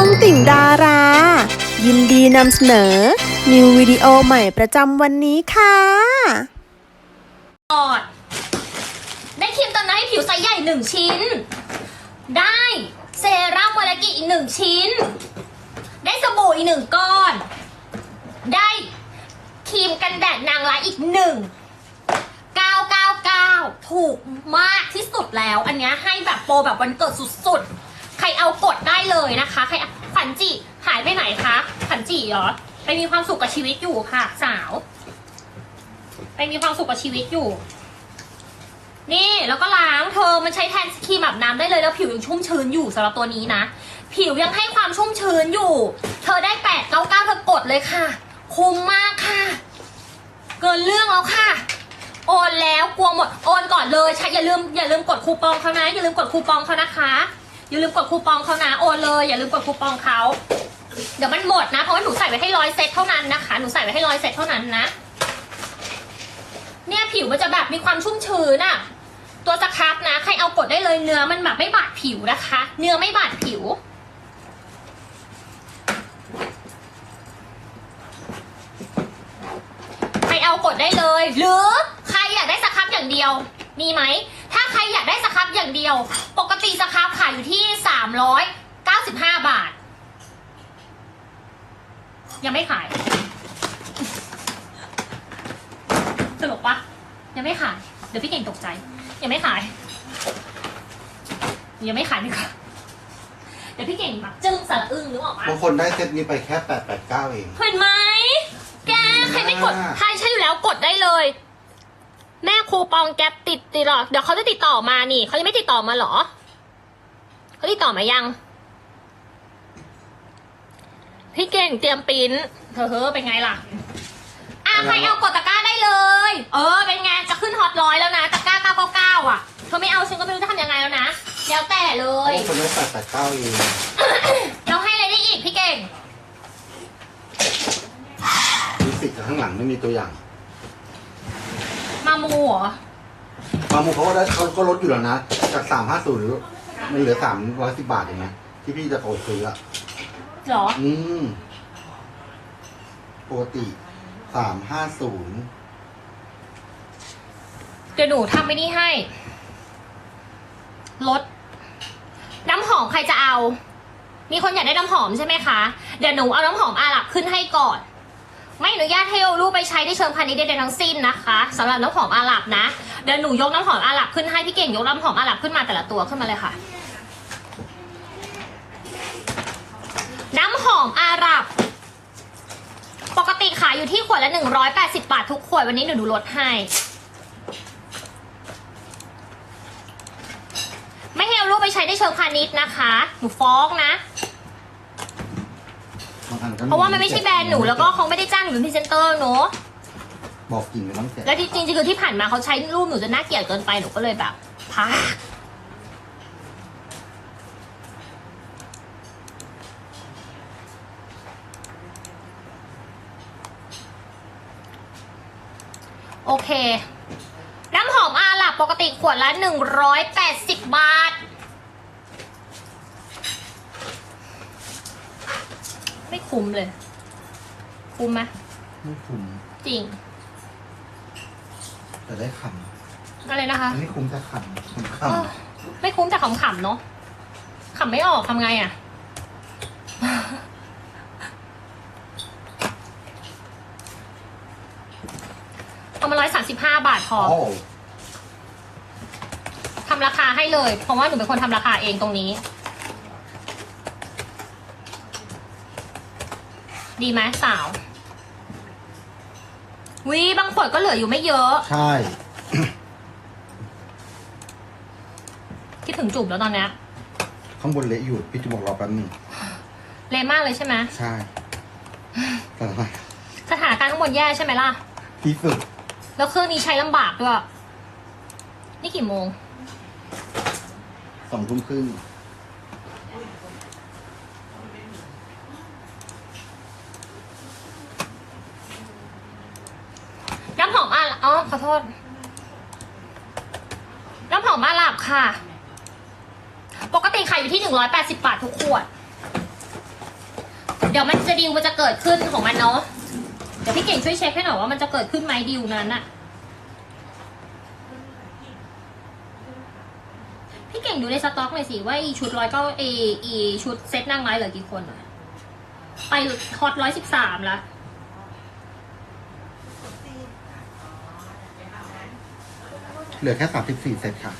องติ่งดารา ยินดีนำเสนอ นิววิดีโอใหม่ประจำวันนี้ค่ะก่อนได้ครีมเติมน้ำให้ผิวไซส์ใหญ่หนึ่งชิ้น ได้เซรั่มวาลากิอีกหนึ่งชิ้น ได้สบู่อีกหนึ่งก้อน ได้ครีมกันแดดนางร้ายอีกหนึ่ง999 ถูกมากที่สุดแล้ว อันนี้ให้แบบโปรแบบวันเกิดสุดๆ ใครเอากดได้เลยนะคะใครขันจิหายไปไหนคะขันจิเหรอไปมีความสุขกับชีวิตอยู่ค่ะ สาวไปมีความสุขกับชีวิตอยู่ นี่แล้วก็ล้างเธอมันใช้แทนครีมอาบน้ำได้เลยแล้วผิวยังชุ่มชื้นอยู่สำหรับตัวนี้นะ ผิวยังให้ความชุ่มชื้นอยู่ เธอได้แปดเก้าเก้าเธอกดเลยค่ะ คุ้มมากค่ะ เกินเรื่องแล้วค่ะโอนแล้วกลัวหมดโอนก่อนเลยใช่อย่าลืมอย่าลืมกดคูปองเขานะอย่าลืมกดคูปองเขานะคะ อย่าลืมกดคูปองเขานะโอนเลย อย่าลืมกดคูปองเขาเดี๋ยวมันหมดนะ เพราะว่าหนูใส่ไว้ให้ร้อยเซตเท่านั้นนะคะ หนูใส่ไว้ให้ร้อยเซตเท่านั้นนะ เนี่ยผิวมันจะแบบมีความชุ่มชื้นอะตัวสครับนะ ใครเอากดได้เลยเนื้อมันแบบไม่บาดผิวนะคะ เนื้อไม่บาดผิว ใครเอากดได้เลย หรือใครอยากได้สครับอย่างเดียว มีไหม ใครอยากได้สครับอย่างเดียว ปกติสครับขายอยู่ที่สามร้อยเก้าสิบห้าบาท ยังไม่ขายตลกปะยังไม่ขาย เดี๋ยวพี่เก่งตกใจ ยังไม่ขาย ยังไม่ขายดีกว่าเดี๋ยวพี่เก่งแบบจึ้งสารอึ้งนึกออกปะบางคนได้เซตนี้ไปแค่แปดแปดเก้าเอง เห็นไหม แก ใครไม่กดอ่าใครใช่อยู่แล้วกดได้เลยแม่ คูปองแก๊ปติดติดหรอเดี๋ยวเขาจะติดต่อมานี่เขายังไม่ติดต่อมาเหรอเขาติดต่อมายัง พี่เก่งเตรียมปริ้นเธอเฮ้อเป็นไงล่ะอะใครเอากดตะกร้าได้เลย เออ เป็นไงจะขึ้นฮอตร้อยแล้วนะตะกร้าเก้าเก้าเก้าอะเธอไม่เอาฉันก็ไม่รู้จะทำยังไงแล้วนะแล้วแต่เลบางยคนได้แปดแปดเก้าเองเราให้อะไรได้อีกพี่เก่งมีสิทธิ์กับข้างหลังไม่มีตัวอย่าง มามูเหรอบางคนเขาก็ได้เขาก็ลดอยู่แล้วนะ จากสามห้าศูนย์มันเหลือสามร้อยสิบบาทเองนะที่พี่จะโกดซื้ออะเหรอ อืมปกติสามห้าศูนย์เดี๋ยวหนูทำไปนี่ให้ ลด น้ำหอมใครจะเอา มีคนอยากได้น้ำหอมใช่ไหมคะ เดี๋ยวหนูเอาน้ำหอมอาหรับขึ้นให้ก่อน ไม่อนุญาตให้เอารูปไปใช้ในเชิงพาณิชย์ใดๆทั้งสิ้นนะคะสำหรับน้ำหอมอาหรับนะ เดี๋ยวหนูยกน้ำหอมอาหรับขึ้นให้พี่เก่งยกน้ำหอมอาหรับขึ้นมาแต่ละตัวขึ้นมาเลยค่ะ น้ำหอมอาหรับ ปกติขายอยู่ที่ขวดละ 180 บาททุกขวดวันนี้หนูดูลดให้ ไม่ให้เอารูปไปใช้ในเชิงพาณิชย์นะคะ หนูฟ้องนะ เพราะว่ามันไม่ใช่แบรนด์หนูแล้วก็เขาไม่ได้จ้างหนูเป็นพรีเซนเตอร์เนอะบอกกลิ่นไม่ต้องแกะแล้วจริงๆคือที่ผ่านมาเขาใช้รูปหนูจนน่าเกลียดเกินไปหนูก็เลยแบบพักโอเค น้ำหอมอาหรับปกติขวดละ 180 บาท ไม่คุ้มเลย คุ้มไหมไม่คุ้มจริง แต่ได้คอะไรนะคะำไม่คุ้มแต่คำคุ้มคเออไม่คุ้มแต่ขำๆเนาะขำไม่ออกทำไงอะ่ะ เอามาร้อยสามสิบห้าบาทพอำโอ้ทำราคาให้เลย เพราะว่าหนูเป็นคนทำราคาเองตรงนี้ ดีไหมสาววิบางขวดก็เหลืออยู่ไม่เยอะ ใช่ คิดถึงจุ่มแล้วตอนเนี้ยข้างบนเละอยู่ พี่จะบอกรอแป๊บหนึงเละมากเลยใช่ไหมใช่แต่ทำไมสถานการณ์ข้างบนแย่ใช่ไหมล่ะ ที่สุดแล้วเครื่องนี้ใช้ลำบากด้วย นี่กี่โมง สองทุ่มครึ่ง น้ำหอมอาหรับอ๋อ ขอโทษ น้ำหอมอาหรับค่ะ ปกติขายอยู่ที่หนึ่งร้อยแปดสิบบาททุกขวด เดี๋ยวมันจะดิวมันจะเกิดขึ้นของมันเนาะ เดี๋ยวพี่เก่งช่วยเช็คให้หน่อยว่ามันจะเกิดขึ้นไหมดิวนั้นอะพี่เก่งดูในสต็อกหน่อยสิว่าอีชุดร้อยก็เออีชุดเซตนั่งไม้เหลือกี่คนอะไปฮอตร้อยสิบสามละ เหลือแค่สามสิบสี่เซตค่ะ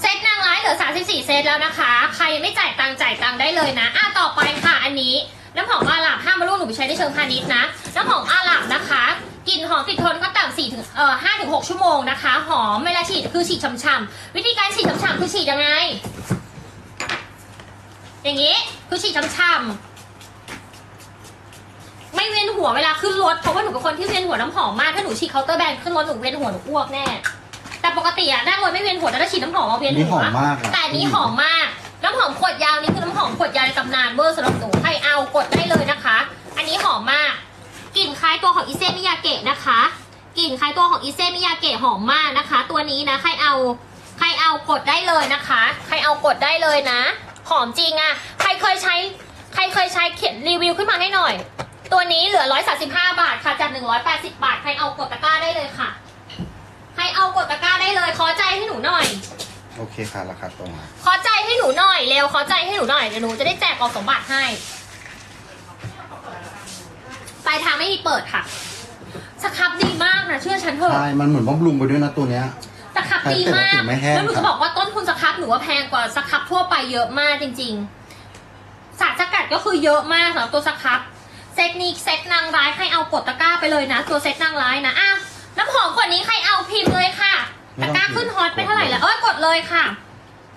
เซตนางร้ายเหลือ 34 เซตแล้วนะคะ ใครยังไม่จ่ายตังค์จ่ายตังค์ได้เลยนะ อะต่อไปค่ะอันนี้ น้ำหอมอาหลับห้ามมาลูกหนูไปใช้ในเชิงพาณิชย์นะ น้ำหอมอาหลับนะคะ กลิ่นหอมติดทนก็ต่ำ4ถึงเอ่อ5ถึง6ชั่วโมงนะคะ หอมเวลาฉีดคือฉีดช่ำๆวิธีการฉีดช่ำๆคือฉีดยังไง อย่างนี้คือฉีดช่ำๆ ไม่เวียนหัวเวลาขึ้นรถเพราะว่าหนูเป็นคนที่เวียนหัวน้ำหอมมากถ้าหนูฉีดเคาน์เตอร์แบรนด์ขึ้นรถหนูเวียนหัวหนูอ้วกแน่ แต่ปกติอะนั่งรถไม่เวียนหัวแต่ถ้าฉีดน้ำหอมมาเวียนนี่หัหวอมมากอะแต่อันนี้หอมมาก น้ำหอมขวดยาวนี่คือน้ำหอมขวดยาวในตำนานเวอร์สำหรับหนูใครเอากดได้เลยนะคะ อันนี้หอมมากกลิ่นคล้ายตัวของอิเซมิยาเกะนะคะกลิ่นคล้ายตัวของอิเซมิยาเกะหอมมากนะคะ ตัวนี้นะใครเอา ใครเอากดได้เลยนะคะ ใครเอากดได้เลยนะ หอมจริงอะใครเคยใช้ ใครเคยใช้เขียนรีวิวขึ้นมาให้หน่อย ตัวนี้เหลือ 135 บาทค่ะจาก 180 บาท ใครเอากดตะกร้าได้เลยค่ะใคร เอากดตะกร้าได้เลย ขอใจให้หนูหน่อย โอเคค่ะราคาตรงอะขอใจให้หนูหน่อยเร็วขอใจให้หนูหน่อยเดี๋ยวหนูจะได้แจกกล่องสมบัติให้ปลายทางไม่มีเปิดค่ะสครับดีมากนะเชื่อฉันเถอะใช่ มันเหมือนบำรุงไปด้วยนะตัวเนี้ย สครับดีมากแต่ปกติไม่แห้ง แล้วหนูครัจะบบอกว่าต้นทุนสครับหนูว่าแพงกว่าสครับทั่วไปเยอะมากจริง ๆ สารสกัดก็คือเยอะมากสำหรับตัวสครับเซตนี้เซตนางร้ายใครเอากดตะกร้าไปเลยนะ ตัวเซตนางร้ายนะอ้าว น้ำหอมขวดนี้ใครเอาพิมพ์เลยค่ะตะกร้าขึ้นฮอตไปเท่าไหร่แล้วเอ้ยกดเลยค่ะ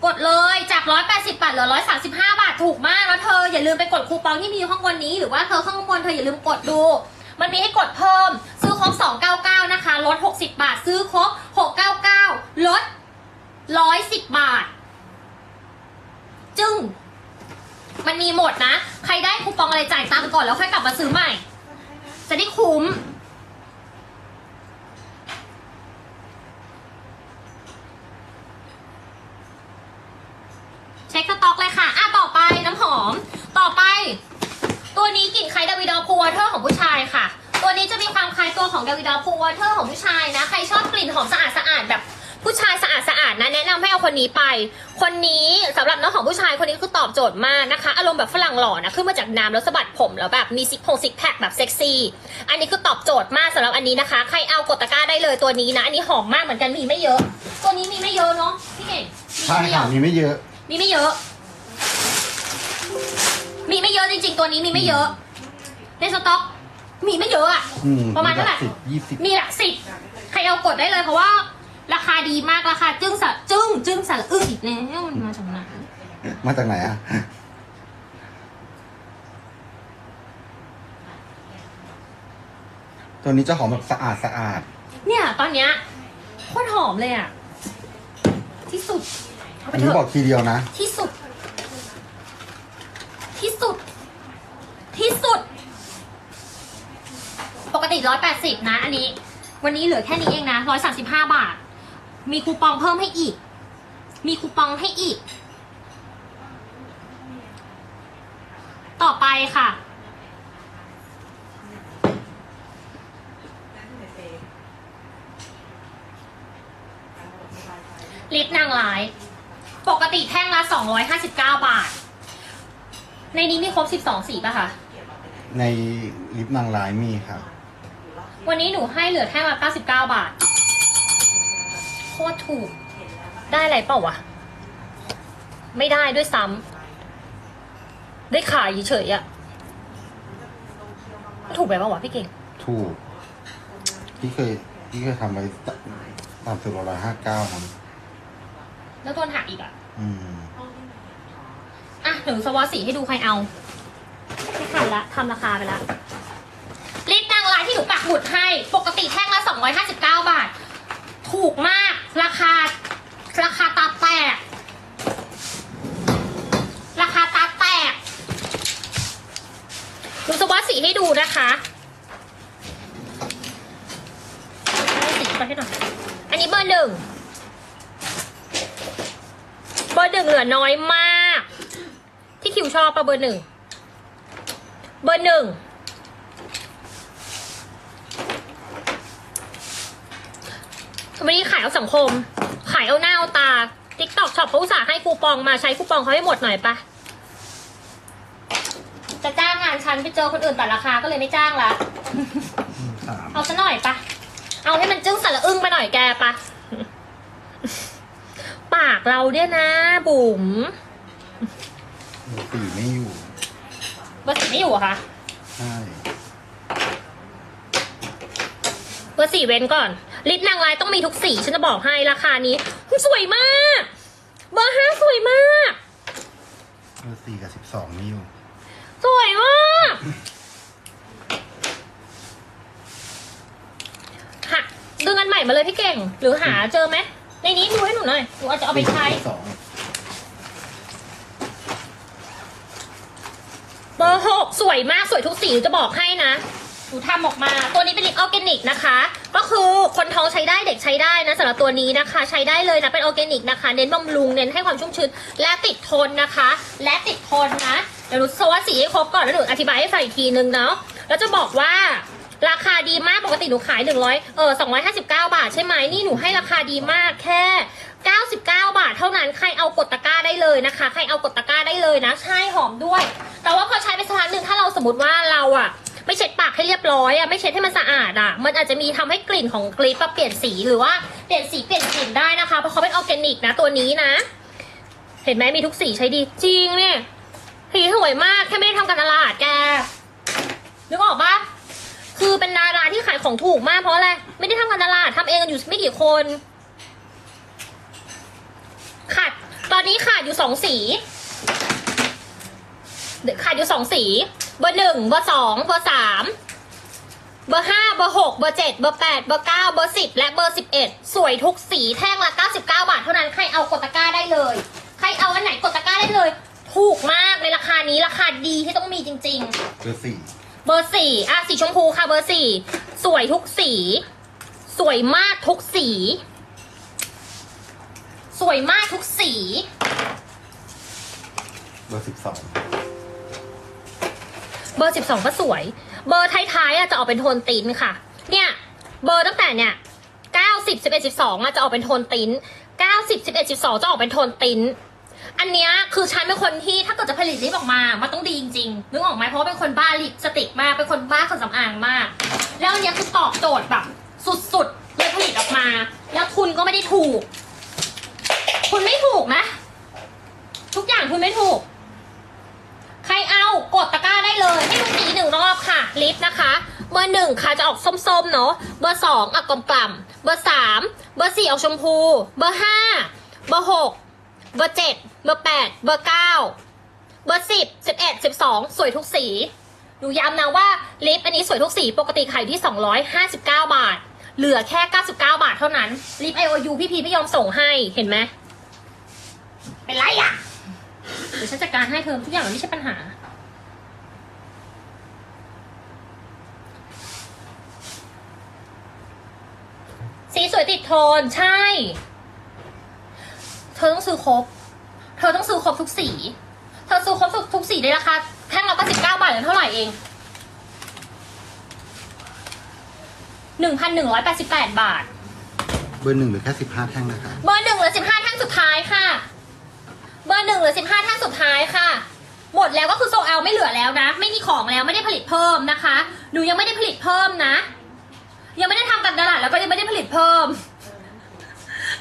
กดเลยจาก 180 บาทเหลือ 135 บาทถูกมากแล้วเธออย่าลืมไปกดคูปองที่มีอยู่ข้างบนนี้หรือว่าเธอข้างบนเธออย่าลืมกดดู มันมีให้กดเพิ่ม ซื้อครบ 299 นะคะลด 60 บาท ซื้อครบ 699 ลด 110 บาท จึ้งมันมีหมดนะ ใครได้คูปองอะไรจ่ายตังค์ก่อนแล้วค่อยกลับมาซื้อใหม่ จะได้คุ้ม เช็คสต็อกเลยค่ะ อะ ต่อไปน้ำหอม ต่อไป ตัวนี้กลิ่นคล้ายดาวิดอพูวอเทอร์ของผู้ชายค่ะ ตัวนี้จะมีความ คล้ายตัวของดาวิดอพูวอเทอร์ของผู้ชายนะ ใครชอบกลิ่นหอมสะอาดสะอาดแบบผู้ชายสะอาดสะอาดนะแนะนำให้เอาคนนี้ไป คนนี้สำหรับน้องของผู้ชายคนนี้คือตอบโจทย์มากนะคะ อารมณ์แบบฝรั่งหล่อนะขึ้นมาจากน้ำแล้วสะบัดผมแล้วแบบมีซิกพงซิกแพคแบบเซ็กซี่อันนี้คือตอบโจทย์มากสำหรับอันนี้นะคะ ใครเอากดตะกร้าได้เลยตัวนี้นะอันนี้หอมมากเหมือนกันมีไม่เยอะ ตัวนี้มีไม่เยอะเนาะพี่เก่งใช่ค่ะมีไม่เยอะ มีไม่เยอะ มีไม่เยอะจริงๆตัวนี้มีไม่เยอะในสต็อก มีไม่เยอะอะอืมประมาณเท่าไหร่สิบยี่สิบมีหลักสิบใครเอากดได้เลยเพราะว่า ราคาดีมากราคาจึ้งสะจึ้งจึ้งสะอึ้งอีกแล้วมันมาจากไหนมาจากไหนอะตัวนี้จะหอมแบบสะอาดสะอาด เนี่ย ตอนเนี้ยโคตรหอมเลยอะที่สุดเอาไปอันเถนี้บออะกทีเดียวนะ ที่สุด ที่สุด ที่สุด ปก ติร้อยแปดสิบนะ อันนี้ วันนี้เหลือแค่นี้เองนะร้อยสาสิบห้าบาท มีคูปองเพิ่มให้อีก มีคูปองให้อีก ต่อไปค่ะ ลิปนางร้าย ปกติแท่งละ259บาท ในนี้มีครบ12สีป่ะคะ ในลิปนางร้ายมีค่ะ วันนี้หนูให้เหลือแท่งละ99 บาท โคตรถูก ได้อะไรเปล่าวะ ไม่ได้ด้วยซ้ำ ได้ขายเฉยๆอะถูกไปเปล่าวะพี่เก่ง ถูก ที่เคยที่เคยทำไปตามสุดร้อยห้าเก้าครับแล้วโดนหักอีกอะอืม อะหนูสวอตสีให้ดูใครเอาไม่ทันละทำราคาไปละลิป นางร้ายที่หนูปักหมุดให้ ปกติแท่งละ 259 บาท ถูกมาก ราคา ราคาตาแตก ราคาตาแตกหนูสวอตสีให้ดูนะคะสีไปให้หน่อย อันนี้เบอร์หนึ่ง เบอร์หนึ่งเหลือน้อยมาก ที่คิวชอบปะเบอร์หนึ่ง เบอร์หนึ่ง วันนี้ขายเอาสังคม ขายเอาหน้าเอาตาติ๊กตอกช็อปเขาอุตส่าห์ให้คูปองมาใช้คูปองเขาให้หมดหน่อยปะจะจ้างงานฉันไปเจอคนอื่นแต่ราคาก็เลยไม่จ้างละสามเอาซะหน่อยปะเอาให้มันจึ้งสระอึ้งไปหน่อยแกปะปากเราเนี่ยนะ บุ๋มเบอร์สี่ไม่อยู่เบอร์สี่ไม่อยู่เหรอคะใช่เบอร์สี่เว้นก่อน ลิปนางลายต้องมีทุกสีฉันจะบอกให้ราคานี้ สวยมาก เบอร์ห้าสวยมาก เบอร์สี่กับสิบสองไม่อยู่สวยมากหาดึงอันใหม่มาเลยพี่เก่ง หรือหาเจอไหมในนี้ดูให้หนูหน่อยหนูอาจจะเอาไปใช้สองเบอร์หกสวยมากสวยทุกสีหนูจะบอกให้นะ หนูทำออกมา ตัวนี้เป็นลิปออร์แกนิกนะคะ ก็คือคนท้องใช้ได้เด็กใช้ได้นะสำหรับตัวนี้นะคะ ใช้ได้เลยนะเป็นออร์แกนิกนะคะ เน้นบำรุงเน้นให้ความชุ่มชื้นและติดทนนะคะ และติดทนนะเดี๋ยวหนูสวัสดสีให้ครบก่อนแล้วหนูอธิบายให้ฟังอีกทีนึงเนาะแล้วจะบอกว่าราคาดีมากปกติหนูขาย 100เออ259 บาทใช่ไหมนี่หนูให้ราคาดีมากแค่ 99 บาทเท่านั้นใครเอากดตะกร้าได้เลยนะคะ ใครเอากดตะกร้าได้เลยนะใช่หอมด้วย แต่ว่าพอใช้ไปสักพักหนึ่งถ้าเราสมมติว่าเราอะ ไม่เช็ดปากให้เรียบร้อยอะไม่เช็ดให้มันสะอาดอะมันอาจจะมีทำให้กลิ่นของกลิปะเปลี่ยนสีหรือว่าเปลี่ยนสีเปลี่ยนกลิ่นได้นะคะ เพราะเขาเป็นออร์แกนิกนะตัวนี้นะ เห็นไหมมีทุกสีใช้ดีจริงเนี่ยสีสวยมากแค่ไม่ได้ทำการตลาดแกนึกออกปะคือเป็นดาราที่ขายของถูกมากเพราะอะไรไม่ได้ทำการตลาดทำเองกันอยู่ไม่กี่คนขาดตอนนี้ขาดอยู่สองสีเดี๋ยวขาดอยู่สองสี เบอร์หนึ่งเบอร์สองเบอร์สามเบอร์ห้าเบอร์หกเบอร์เจ็ดเบอร์แปดเบอร์เก้าเบอร์สิบและเบอร์สิบเอ็ดสวยทุกสีแท่งละเก้าสิบเก้าบาทเท่านั้นใครเอากดตะกร้าได้เลย ใครเอาอันไหนกดตะกร้าได้เลย ถูกมากในราคานี้ราคาดีที่ต้องมีจริงๆเบอร์สี่เบอร์สี่อะสีชมพูค่ะเบอร์สี่สวยทุกสี สวยมากทุกสี สวยมากทุกสี เบอร์สิบสอง เบอร์สิบสองก็สวย เบอร์ท้ายๆอะจะออกเป็นโทนติ้นค่ะ เนี่ยเบอร์ตั้งแต่เนี่ยเก้าสิบสิบเอ็ดสิบสองอะจะออกเป็นโทนติ้นเก้าสิบสิบเอ็ดสิบสองจะออกเป็นโทนติ้นอันเนี้ยคือฉันเป็นคนที่ถ้าเกิดจะผลิตลิปออกมา มันต้องดีจริงๆ นึกออกไหมเพราะเป็นคนบ้าลิปสติกมาก เป็นคนบ้าเครื่องสำอางมาก แล้วอันเนี้ยคือตอบโจทย์แบบ สุดๆเลยผลิตออกมา แล้วทุนก็ไม่ได้ถูกทุนไม่ถูกนะ ทุกอย่างทุนไม่ถูก ใครเอากด ลิปนะคะ เบอร์หนึ่งค่ะจะออกส้มๆเนาะ เบอร์สองออกกล่ำๆเบอร์สามเบอร์สี่ออกชมพู เบอร์ห้าเบอร์หกเบอร์เจ็ดเบอร์แปดเบอร์เก้าเบอร์สิบสิบเอ็ดสิบสองสวยทุกสี หนูย้ำนะว่าลิปอันนี้สวยทุกสี ปกติขายอยู่ที่259บาท เหลือแค่99บาทเท่านั้น ลิป IOU พี่พีไม่ยอมส่งให้ เห็นไหมเป็นไรอะ เดี๋ยวฉันจัดการให้เธอทุกอย่างมันไม่ใช่ปัญหา สีสวยติดโทนใช่ เธอต้องซื้อครบ เธอต้องซื้อครบทุกสี เธอซื้อครบทุกทุกสีในราคาแท่งละ99บาทหรือเท่าไหร่เอง1,188บาท เบอร์หนึ่งเหลือแค่สิบห้าแท่งนะคะ เบอร์หนึ่งเหลือสิบห้าท่านสุดท้ายค่ะ เบอร์หนึ่งเหลือสิบห้าท่านสุดท้ายค่ะ หมดแล้วก็คือโซเอาไม่เหลือแล้วนะ ไม่มีของแล้วไม่ได้ผลิตเพิ่มนะคะ หนูยังไม่ได้ผลิตเพิ่มนะ ยังไม่ได้ทำการตลาดแล้วก็ยังไม่ได้ผลิตเพิ่ม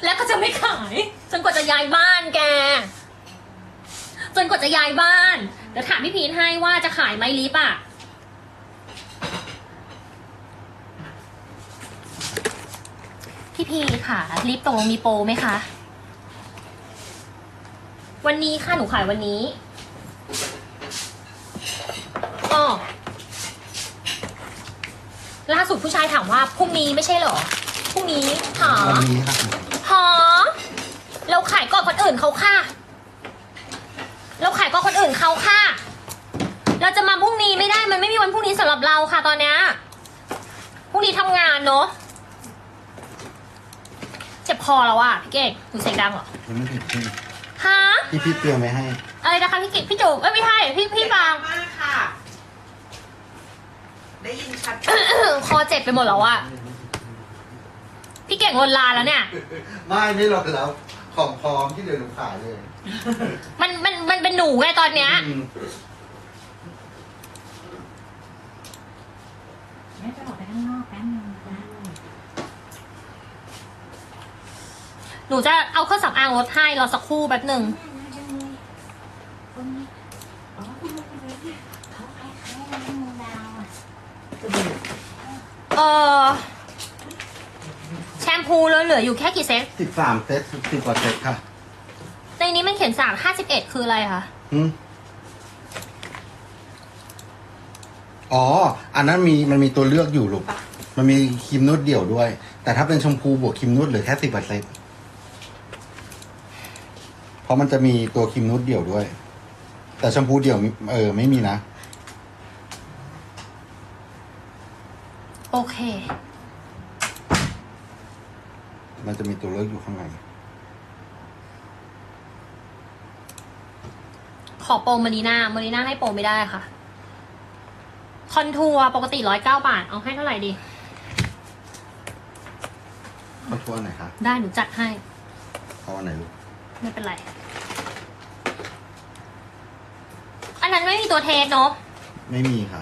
แล้วก็จะไม่ขายจนกว่าจะย้ายบ้านแกจนกว่าจะย้ายบ้านเดี๋ยวถามพี่พีนให้ว่าจะขายไหมลิปอะพี่พีค่ะลิปตรงมีโปรไหมคะ วันนี้ค่ะหนูขายวันนี้อ๋อ ล่าสุดผู้ชายถามว่าพรุ่งนี้ไม่ใช่เหรอพรุ่งนี้หาวันนี้ค่ะหาเราขายก่อนคนอื่นเขาค่ะ เราขายก่อนคนอื่นเขาค่ะ เราจะมาพรุ่งนี้ไม่ได้มันไม่มีวันพรุ่งนี้สำหรับเราค่ะตอนเนี้ยพรุ่งนี้ทำงานเนาะเจ็บคอแล้วอะพี่เก่งหนูเสียงดังเหรอยังไม่ถึงที่ฮะที่พี่เตรียมไว้ให้อะไรนะคะพี่เก่งพี่จูบเอ้ยไม่ใช่พี่พี่ฟาง มากค่ะ ได้ยินชัด คอเจ็บไปหมดแล้วอะพี่เก่งลนลานแล้วเนี่ย ไม่ไม่หรอกแล้ว ของพร้อมที่เดี๋ยวหนูขายเลยมันมันมันเป็นหนูไงตอนเนี้ย อืมแม่จะออกไปข้างนอกแป๊บนึงนะหนูจะเอาเครื่องสำอางลดให้รอสักครู่แป๊บหนึ่ง คนนี้อ๋อคุณลุงคนนี้เขาคล้ายๆน้ำมูดาวอะ เออแชมพูเหลือเหลืออยู่แค่กี่เซตสิบสามเซตสิบกว่าเซตค่ะในนี้มันเขียนสามห้าสิบเอ็ดคืออะไรคะอืมอ๋อ อันนั้นมีมันมีตัวเลือกอยู่ลูก มันมีครีมนวดเดี่ยวด้วย แต่ถ้าเป็นชมพูบวกครีมนวดเหลือแค่สิบเปอร์เซ็นต์เพราะมันจะมีตัวครีมนวดเดี่ยวด้วย แต่ชมพูเดี่ยวเออไม่มีนะ โอเค มันจะมีตัวเลือกอยู่ข้างใน ขอโปรมารีนามารีนาให้โปรไม่ได้ค่ะ คอนทัวร์ปกติร้อยเก้าบาท เอาให้เท่าไหร่ดีเขาทัวร์ไหนคะ ได้หนูจัดให้เขาอันไหนลูก ไม่เป็นไร อันนั้นไม่มีตัวเทสเนาะ ไม่มีค่ะ